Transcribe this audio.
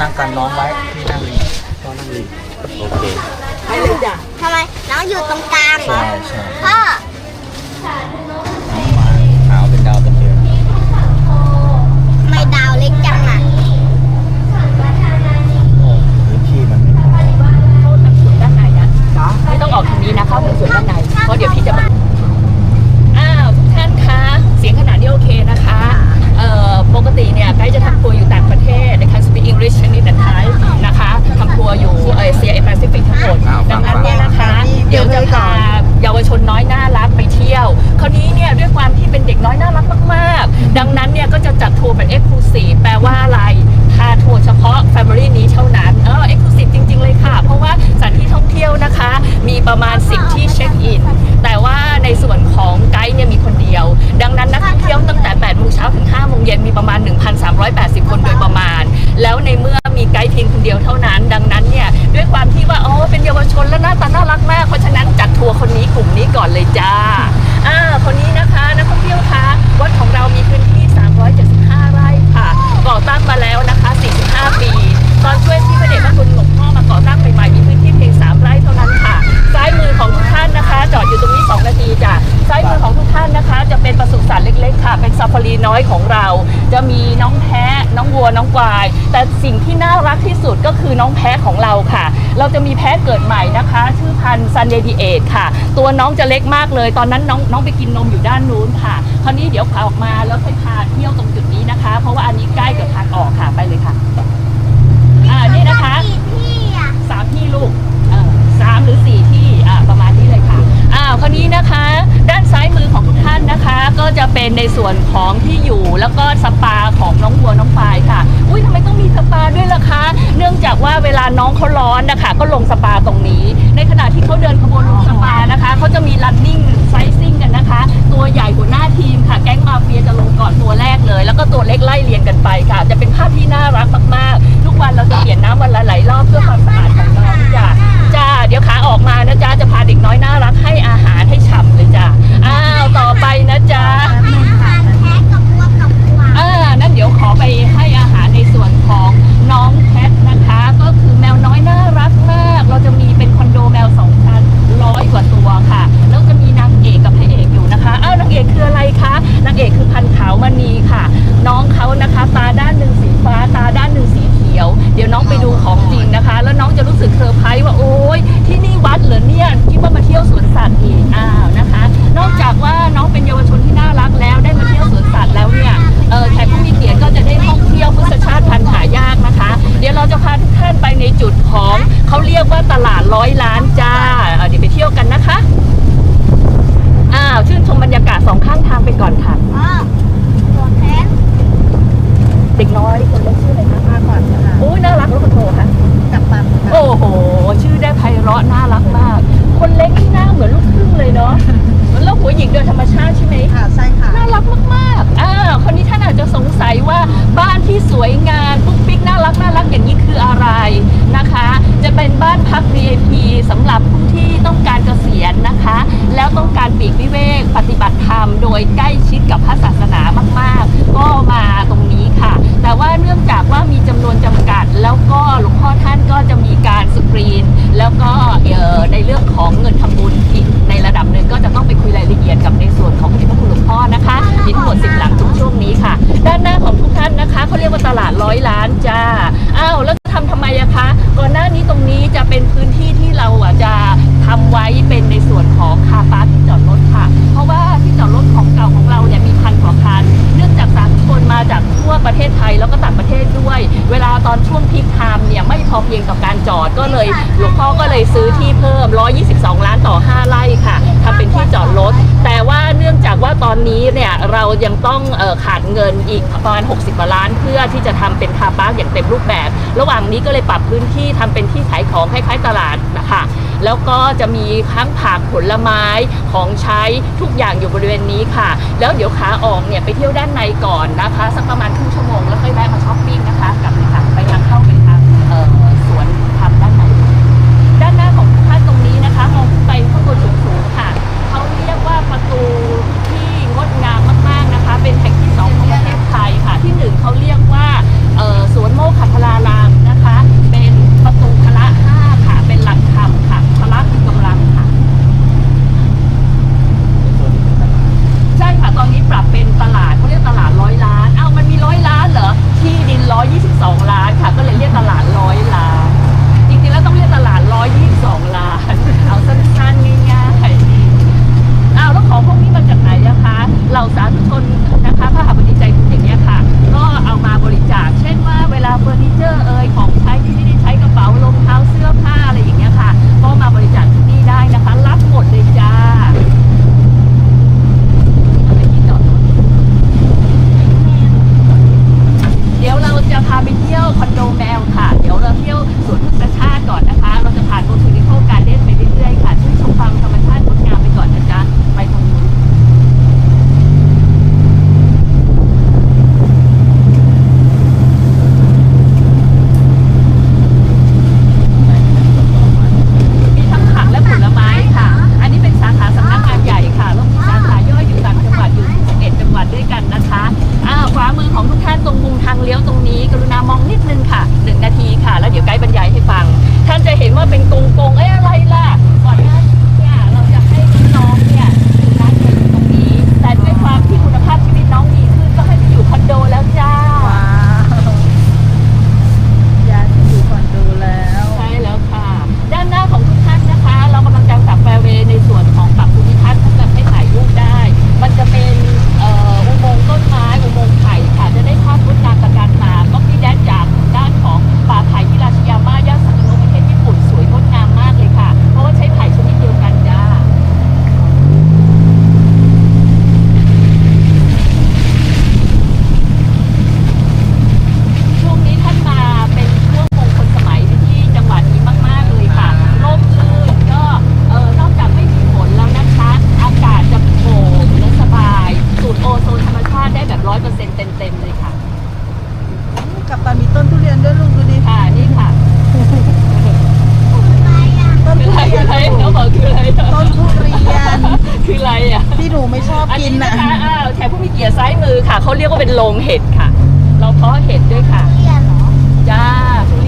นั่งกันน้องไว้พี่นั่งริมพ่อนั่งริมโอเคไปเลยจ้ะทำไมน้องอยู่ตรงกลางเหรใช่อใช่พ่อ ในส่วนของไกด์เนี่ยมีคนเดียว ดังนั้นนักท่องเที่ยวตั้งแต่8โมงเช้าถึง5โมงเย็นมีประมาณ 1,380 คนโดยประมาณ แล้วในเมื่อมีไกด์เพียงคนเดียวเท่านั้น ดังนั้นเนี่ยด้วยความที่ว่าอ๋อเป็นเยาวชนและหน้าตาน่ารักมาก เพราะฉะนั้นจัดทัวร์คนนี้กลุ่มนี้ก่อนเลยจ้าอ่า น้อยของเรา จะมีน้องแพะน้องวัวน้องควาย แต่สิ่งที่น่ารักที่สุดก็คือน้องแพะของเราค่ะ เราจะมีแพะเกิดใหม่นะคะ ชื่อพันธุ์ซันเดดีเอทค่ะ ตัวน้องจะเล็กมากเลย ตอนนั้นน้องน้องไปกินนมอยู่ด้านนู้นค่ะ คราวนี้เดี๋ยวพาออกมาแล้วค่อยพา แล้วก็สปาของน้องวัวน้องควายค่ะ อุ้ยทำไมต้องมีสปาด้วยล่ะคะ เนื่องจากว่าเวลาน้องเขาร้อนนะคะ ก็ลงสปาตรงนี้ ในขณะที่เขาเดินขบวนลงสปานะคะเขาจะมี running sizing กันนะคะ ตัวใหญ่หัวหน้าทีมค่ะ แก๊งมาเฟียจะลงก่อนตัวแรกเลย แล้วก็ตัวเล็กไล่เรียงกันไปค่ะ จะเป็นภาพที่น่ารักมากๆ ที่สวยงามปุ๊กปิ๊กน่ารักน่ารักอย่างนี้คืออะไรนะคะ จะเป็นบ้านพัก VIP สำหรับผู้ที่ต้องการเกษียณนะคะ แล้วต้องการปีกวิเวกปฏิบัติธรรมโดยใกล้ แล้วก็ต่างประเทศด้วย เวลาตอนช่วงพีคไทม์เนี่ยไม่พอเพียงต่อการจอดก็เลยหลวงพ่อก็เลยซื้อที่เพิ่ม 122 ล้านต่อ 5 ไร่ค่ะทำเป็นที่จอดรถ แต่ว่าเนื่องจากว่าตอนนี้เนี่ยเรายังต้องออขาดเงินอีกประมาณ 60กว่าล้านเพื่อที่จะทำเป็นคาร์พาร์คอย่างเต็มรูปแบบ ระหว่างนี้ก็เลยปรับพื้นที่ทำเป็นที่ขายของคล้ายๆตลาดนะคะแล้วก็จะมีทั้งผักผลไม้ของใช้ทุกอย่างอยู่บริเวณนี้ค่ะ แล้วเดี๋ยวขาออกเนี่ยไปเที่ยวด้านในก่อนนะคะ สักประมาณครึ่งชั่วโมงแล้วค่อยแวะมา มือของทุกท่านตรงมุมทางเลี้ยวตรงนี้ กรุณามองนิดนึงค่ะ1นาทีค่ะ แล้วเดี๋ยวไกด์บรรยายให้ฟัง ท่านจะเห็นว่าเป็นกงกงเอ้ยอะไรล่ะก่อนหน้า ที่หนูไม่ชอบกินนะน่คะอ้วผู้มีเกียร์ซ้ายมือค่ะเขาเรียกว่าเป็นโรงเห็ดค่ะ เราเพาะเห็ดด้วยค่ะ เกียร์เหรอ จ้าทุเรียน